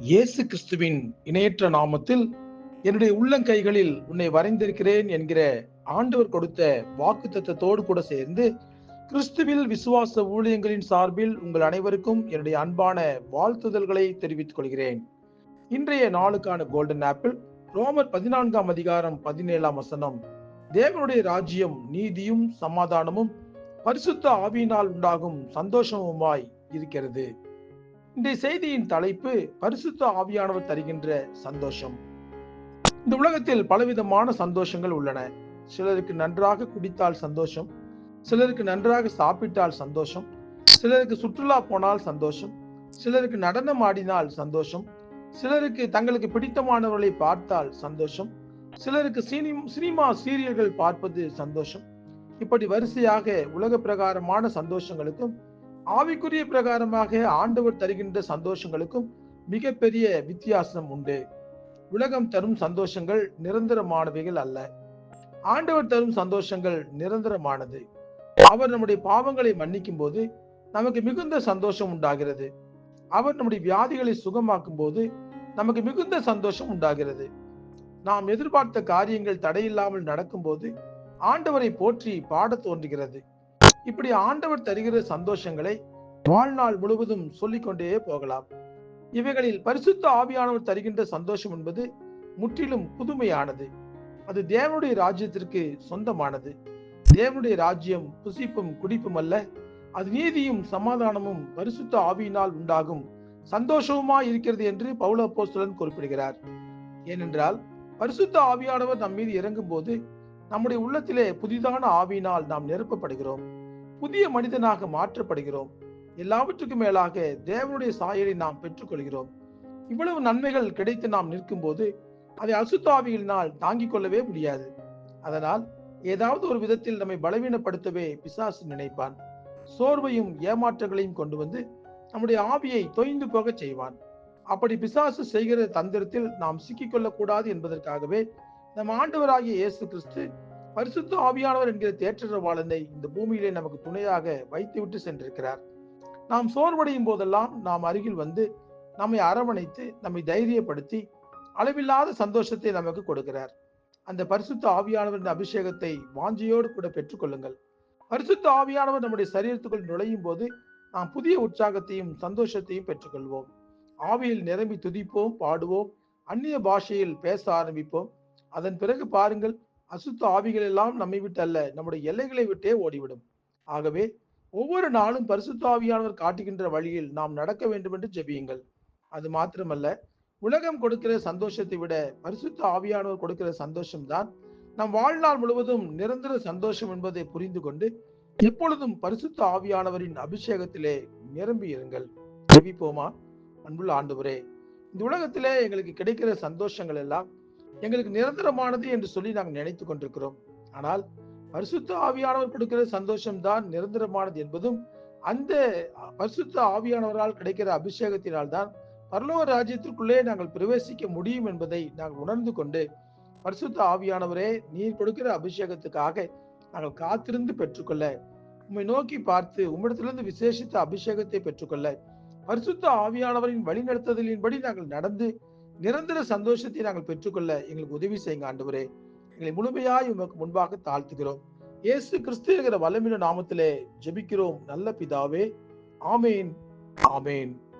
இயேசு கிறிஸ்துவின் இணையற்ற நாமத்தில் என்னுடைய உள்ளங்கைகளில் உன்னை வரைந்திருக்கிறேன் என்கிற ஆண்டவர் கொடுத்த வாக்கு தத்தத்தோடு கூட சேர்ந்து கிறிஸ்துவில் விசுவாச ஊழியங்களின் சார்பில் உங்கள் அனைவருக்கும் என்னுடைய அன்பான வாழ்த்துதல்களை தெரிவித்துக் கொள்கிறேன். இன்றைய நாளுக்கான கோல்டன் ஆப்பிள் ரோமர் பதினான்காம் அதிகாரம் பதினேழாம் வசனம். தேவனுடைய ராஜ்யம் நீதியும் சமாதானமும் பரிசுத்த ஆவியினால் உண்டாகும் சந்தோஷமுமாய் இருக்கிறது. இன்றைய செய்தியின் தலைப்பு பரிசுத்த ஆவியானவர் தருகின்ற சந்தோஷம். இந்த உலகத்தில் பலவிதமான சந்தோஷங்கள் உள்ளன. சிலருக்கு நன்றாக குடித்தால் சந்தோஷம் சிலருக்கு நன்றாக சாப்பிட்டால் சந்தோஷம் சிலருக்கு சுற்றுலா போனால் சந்தோஷம் சிலருக்கு நடனம் ஆடினால் சந்தோஷம் சிலருக்கு தங்களுக்கு பிடித்தமானவர்களை பார்த்தால் சந்தோஷம் சிலருக்கு சினிமா சீரியல்கள் பார்ப்பது சந்தோஷம். இப்படி வரிசையாக உலக பிரகாரமான சந்தோஷங்களுக்கும் ஆவிக்குரிய பிரகாரமாக ஆண்டவர் தருகின்ற சந்தோஷங்களுக்கும் மிகப்பெரிய வித்தியாசம் உண்டு. உலகம் தரும் சந்தோஷங்கள் நிரந்தரமானவைகள் அல்ல. ஆண்டவர் தரும் சந்தோஷங்கள் நிரந்தரமானது. அவர் நம்முடைய பாவங்களை மன்னிக்கும் போது நமக்கு மிகுந்த சந்தோஷம் உண்டாகிறது. அவர் நம்முடைய வியாதிகளை சுகமாக்கும் போது நமக்கு மிகுந்த சந்தோஷம் உண்டாகிறது. நாம் எதிர்பார்த்த காரியங்கள் தடையில்லாமல் நடக்கும்போது ஆண்டவரை போற்றி பாட தோன்றுகிறது. இப்படி ஆண்டவர் தருகிற சந்தோஷங்களை வாழ்நாள் முழுவதும் சொல்லிக்கொண்டே போகலாம். இவைகளில் பரிசுத்த ஆவியானவர் தருகின்ற சந்தோஷம் என்பது முற்றிலும் புதுமையானது. அது தேவனுடைய ராஜ்யத்திற்கு சொந்தமானது. தேவனுடைய ராஜ்யம் புசிப்பும் குடிப்பும் அல்ல. அது நீதியும் சமாதானமும் பரிசுத்த ஆவியினால் உண்டாகும் சந்தோஷவுமா இருக்கிறது என்று பவுல போஸ்தலன் குறிப்பிடுகிறார். ஏனென்றால் பரிசுத்த ஆவியானவர் நம் மீது இறங்கும் போது நம்முடைய உள்ளத்திலே புதிதான ஆவியினால் நாம் நிரப்பப்படுகிறோம். புதிய மனிதனாக மாற்றப்படுகிறோம். எல்லாவற்றுக்கும் மேலாக தேவனுடைய சாயலை நாம் பெற்றுக்கொள்கிறோம். இவ்வளவு நன்மைகள் கிடைத்து நாம் நிற்கும் போது அதை அசுத்தாவியினால் தாங்கிக் கொள்ளவே முடியாது. அதனால் ஏதாவது ஒரு விதத்தில் நம்மை பலவீனப்படுத்தவே பிசாசு நினைப்பான். சோர்வையும் ஏமாற்றங்களையும் கொண்டு வந்து நம்முடைய ஆவியை தொய்ந்து போகச் செய்வான். அப்படி பிசாசு செய்கிற தந்திரத்தில் நாம் சிக்கிக்கொள்ளக்கூடாது என்பதற்காகவே நம் ஆண்டவராகிய இயேசு கிறிஸ்து பரிசுத்த ஆவியானவர் என்கிற தேற்றரவாளனை இந்த பூமியிலே நமக்கு துணையாக வைத்துவிட்டு சென்றிருக்கிறார். நாம் சோர்வடையும் போதெல்லாம் நாம் அருகில் வந்து நம்மை அரவணைத்து நம்மை தைரியப்படுத்தி அளவில்லாத சந்தோஷத்தை நமக்கு கொடுக்கிறார். அந்த பரிசுத்த ஆவியானவரின் அபிஷேகத்தை வாஞ்சியோடு கூட பெற்றுக்கொள்ளுங்கள் பரிசுத்த ஆவியானவர் நம்முடைய சரீரத்துக்குள் நுழையும் போது நாம் புதிய உற்சாகத்தையும் சந்தோஷத்தையும் பெற்றுக்கொள்வோம். ஆவியில் நிரம்பி துதிப்போம் பாடுவோம் அந்நிய பாஷையில் பேச ஆரம்பிப்போம். அதன் பிறகு பாருங்கள் அசுத்த ஆவிகள் எல்லாம் நம்மை விட்டு அல்ல நம்முடைய எல்லைகளை விட்டே ஓடிவிடும். ஆகவே ஒவ்வொரு நாளும் பரிசுத்த ஆவியானவர் காட்டுகின்ற வழியில் நாம் நடக்க வேண்டும் என்று ஜெபியுங்கள். அது மாத்திரமல்ல உலகம் கொடுக்கிற சந்தோஷத்தை விட பரிசுத்த ஆவியானவர் கொடுக்கிற சந்தோஷம்தான் நம் வாழ்நாள் முழுவதும் நிரந்தர சந்தோஷம் என்பதை புரிந்து கொண்டு எப்பொழுதும் பரிசுத்த ஆவியானவரின் அபிஷேகத்திலே நிரம்பி இருங்கள். ஜெபிப்போமா? அன்புள்ள ஆண்டவரே இந்த உலகத்திலே எங்களுக்கு கிடைக்கிற சந்தோஷங்கள் எல்லாம் எங்களுக்கு நிரந்தரமானது என்று சொல்லி நாங்கள் நினைத்து கொண்டிருக்கிறோம். ஆனால் பரிசுத்த ஆவியானவர் கொடுக்கிற சந்தோஷம் தான் நிரந்தரமானது என்பதும் அந்த பரிசுத்த ஆவியானவரால் கிடைக்கிற அபிஷேகத்தினால் தான் பரலோக ராஜ்யத்திற்குள்ளே நாங்கள் பிரவேசிக்க முடியும் என்பதை நாங்கள் உணர்ந்து கொண்டு பரிசுத்த ஆவியானவரே நீர் கொடுக்கிற அபிஷேகத்துக்காக நாங்கள் காத்திருந்து பெற்றுக்கொள்ள உம்மை நோக்கி பார்த்து உம்மிடத்திலிருந்து விசேஷித்த அபிஷேகத்தை பெற்றுக்கொள்ள பரிசுத்த ஆவியானவரின் வழிநடத்துதலின்படி நாங்கள் நடந்து நிரந்தர சந்தோஷத்தை நாங்கள் பெற்றுக்கொள்ள எங்களுக்கு உதவி செய்யுங்க ஆண்டவரே. எங்களை முழுமையாய் உமக்கு முன்பாக தாழ்த்துகிறோம். இயேசு கிறிஸ்து என்கிற வல்லமின நாமத்திலே ஜெபிக்கிறோம். நல்ல பிதாவே ஆமேன் ஆமேன்.